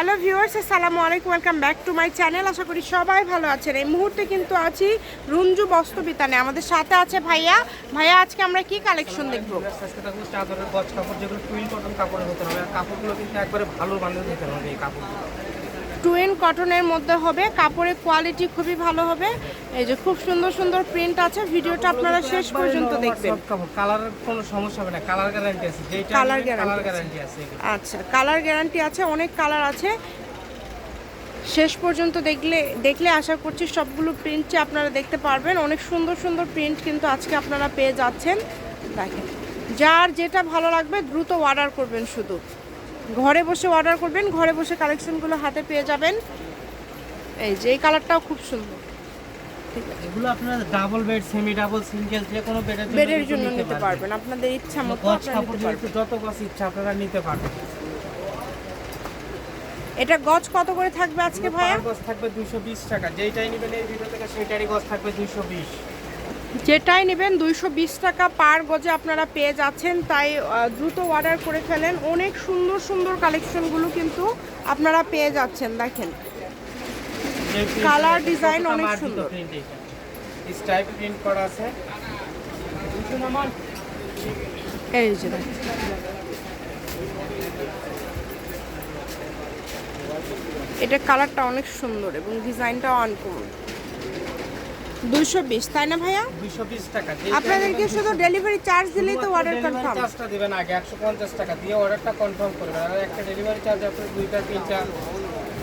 Hello viewers আসসালামু আলাইকুম welcome back to my channel আশা করি সবাই ভালো আছেন। এই মুহূর্তে কিন্তু আছি রুঞ্জু বস্ত্রবিতানে। আমাদের সাথে আছে ভাইয়া। ভাইয়া, আজকে আমরা কি কালেকশন দেখব? আজকে চাদরের গজ কাপড়, যেগুলো টুইল কটন কাপড়ের হতে হবে। কাপড়গুলো কিন্তু একবারে ভালো বানিয়ে দিতে হবে এই কাপড়গুলো। টুইন কটনের মধ্যে হবে। কাপড়ের কোয়ালিটি খুবই ভালো হবে। এই যে খুব সুন্দর সুন্দর প্রিন্ট আছে। ভিডিওটা আপনারা শেষ পর্যন্ত দেখবেন। কালারের কোনো সমস্যা হবে না। কালার গ্যারান্টি আছে। যেটা কালার গ্যারান্টি আছে। আচ্ছা কালার গ্যারান্টি আছে। অনেক কালার আছে। শেষ পর্যন্ত দেখলে দেখলে আশা করছি সবগুলো প্রিন্টে আপনারা দেখতে পারবেন। অনেক সুন্দর সুন্দর প্রিন্ট কিন্তু আজকে আপনারা পেয়ে যাচ্ছেন। দেখেন যার যেটা ভালো লাগবে দ্রুত অর্ডার করবেন শুধু। ঘরে বসে অর্ডার করবেন ঘরে বসে কালেকশনগুলো হাতে পেয়ে যাবেন। এই যে এই কালারটাও খুব সুন্দর। এগুলো আপনারা double bed semi double single যে কোনো বেডের জন্য বেডের জন্য নিতে পারবেন আপনাদের ইচ্ছা মতো গজ আপনারা নিতে পারবেন। যত গজ ইচ্ছা আপনারা নিতে পারবেন। এটা গজ কত করে থাকবে আজকে ভাইয়া? গজ থাকবে 220 টাকা যেইটাই নেবেন এই ভিডিও থেকে সেইটারই গজ থাকবে 220 যেটাই নেবেন দুইশো বিশ টাকা পার গজে আপনারা পেয়ে যাচ্ছেন তাই দ্রুত অর্ডার করে ফেলেন। অনেক সুন্দর সুন্দর কালেকশনগুলো কিন্তু আপনারা পেয়ে যাচ্ছেন দেখেন। কালার ডিজাইন অনেক সুন্দর। প্রিন্ট করা আছে। এই যে এটা কালারটা অনেক সুন্দর এবং ডিজাইনটাও আনকমন দুইশো বিশ তাই না ভাইয়া? 220 টাকা আপনাদেরকে শুধু ডেলিভারি চার্জ দিলেই তো অর্ডার কনফার্ম চার্জটা দিবেন আগে 150 টাকা দিয়ে অর্ডারটা কনফার্ম করবেন। আর একটা ডেলিভারি চার্জ আপনি দুইটা তিনটা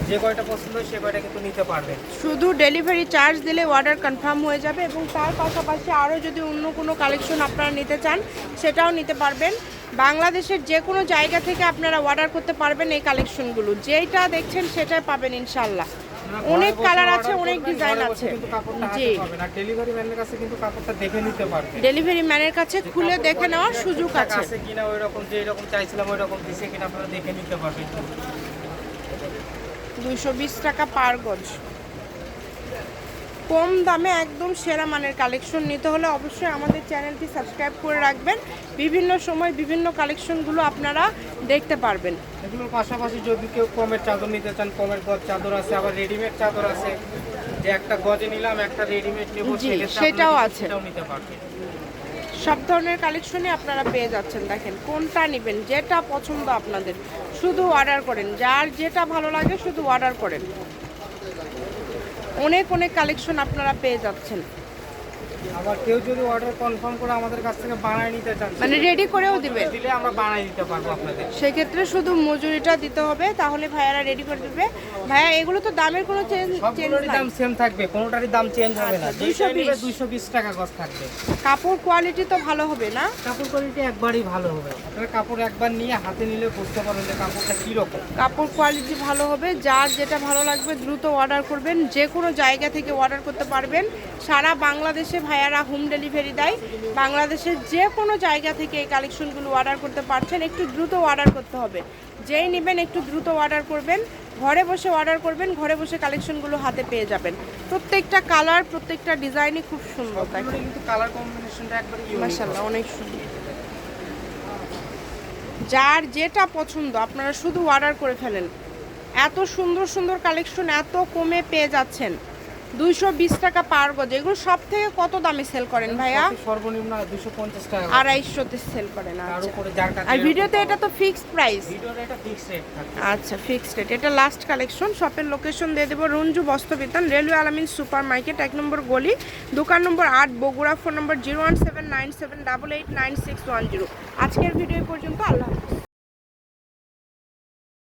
যে কয়টা পছন্দ সে কয়টা কিন্তু নিতে পারবেন। শুধু ডেলিভারি চার্জ দিলে অর্ডার কনফার্ম হয়ে যাবে এবং তার পাশাপাশি আরও যদি অন্য কোনো কালেকশন আপনারা নিতে চান সেটাও নিতে পারবেন। বাংলাদেশের যে কোনো জায়গা থেকে আপনারা অর্ডার করতে পারবেন এই কালেকশনগুলো যেইটা দেখছেন সেটাই পাবেন ইনশাল্লাহ। অনেক কালার আছে, অনেক ডিজাইন আছে। জি। ডেলিভারি ম্যানের কাছে কিন্তু কাপড়টা দেখে নিতে পারবে ডেলিভারি ম্যানের কাছে খুলে দেখে নেওয়ার সুযোগ আছে। আছে কিনা ওই রকম যে রকম চাইছিলাম ওই রকম দিছে কিনা আপনারা দেখে নিতে পারবেন দুইশো বিশ টাকা পার গজ। কম দামে একদম সেরা মানের কালেকশন নিতে হলে অবশ্যই আমাদের চ্যানেলটি সাবস্ক্রাইব করে রাখবেন। বিভিন্ন সময় বিভিন্ন কালেকশনগুলো আপনারা দেখতে পারবেন। এগুলোর পাশাপাশি যদি কেউ কমের চাদর নিতে চান কমের গজ চাদর আছে আবার রেডিমেড চাদর আছে যে একটা গজে নিলাম একটা রেডিমেড নেব সেটাও আছে। নিতে পারবেন। সব ধরনের কালেকশনই আপনারা পেয়ে যাচ্ছেন দেখেন কোনটা নেবেন যেটা পছন্দ আপনাদের শুধু অর্ডার করেন যার যেটা ভালো লাগে শুধু অর্ডার করেন। অনেক অনেক কালেকশন আপনারা পেয়ে যাচ্ছেন। আবার কেউ যদি অর্ডার কনফার্ম করে আমাদের কাছ থেকে বানায় নিতে চান মানে রেডি করেও দিবে? দিলে আমরা বানায় দিতে পারব আপনাদের। সেক্ষেত্রে শুধু মজুরিটা দিতে হবে তাহলে ভাইয়ারা রেডি করে দেবে। ভাইয়া এগুলো তো দামের কোনো চেঞ্জ চেঞ্জ সবগুলোরই দাম সেম থাকবে কোনোটারই দাম চেঞ্জ হবে না। আচ্ছা, যেটা 220 নেবে 220 টাকা গজ থাকবে। কাপড় কোয়ালিটি তো ভালো হবে না? কাপড় কোয়ালিটি একবারই ভালো হবে। আপনারা কাপড় একবার নিয়ে হাতে নিলে বুঝতে পারবেন যে কাপড়টা কি রকম কাপড় কোয়ালিটি ভালো হবে যার যেটা ভালো লাগবে দ্রুত অর্ডার করবেন। যে কোনো জায়গা থেকে অর্ডার করতে পারবেন। সারা বাংলাদেশে ভাইয়ারা হোম ডেলিভারি দেয়। বাংলাদেশের যে কোনো জায়গা থেকে এই কালেকশনগুলো অর্ডার করতে পারছেন একটু দ্রুত অর্ডার করতে হবে। যেই নেবেন একটু দ্রুত অর্ডার করবেন ঘরে বসে অর্ডার করবেন ঘরে বসে কালেকশনগুলো হাতে পেয়ে যাবেন। প্রত্যেকটা কালার প্রত্যেকটা ডিজাইনই খুব সুন্দর কিন্তু কালার কম্বিনেশনটা একবারে অনেক সুন্দর। যার যেটা পছন্দ আপনারা শুধু অর্ডার করে ফেলেন। এত সুন্দর সুন্দর কালেকশন এত কমে পেয়ে যাচ্ছেন। দুইশো বিশ টাকা পার গজ। এগুলো সব থেকে কত দামে সেল করেন ভাইয়া? সর্বনিম্ন 250 টাকা আড়াইশোতে সেল করেন আচ্ছা। আর ভিডিওতে এটা তো ফিক্সড প্রাইস আচ্ছা ফিক্সড রেট এটা লাস্ট কালেকশন শপের লোকেশন দিয়ে দেবো Ranju Bastrabitan railway Alamin super market এক নম্বর গলি দোকান নম্বর আট Bogura phone number zero one seven nine seven double eight nine six one zero আজকের ভিডিও পর্যন্ত আল্লাহ হাফিজ।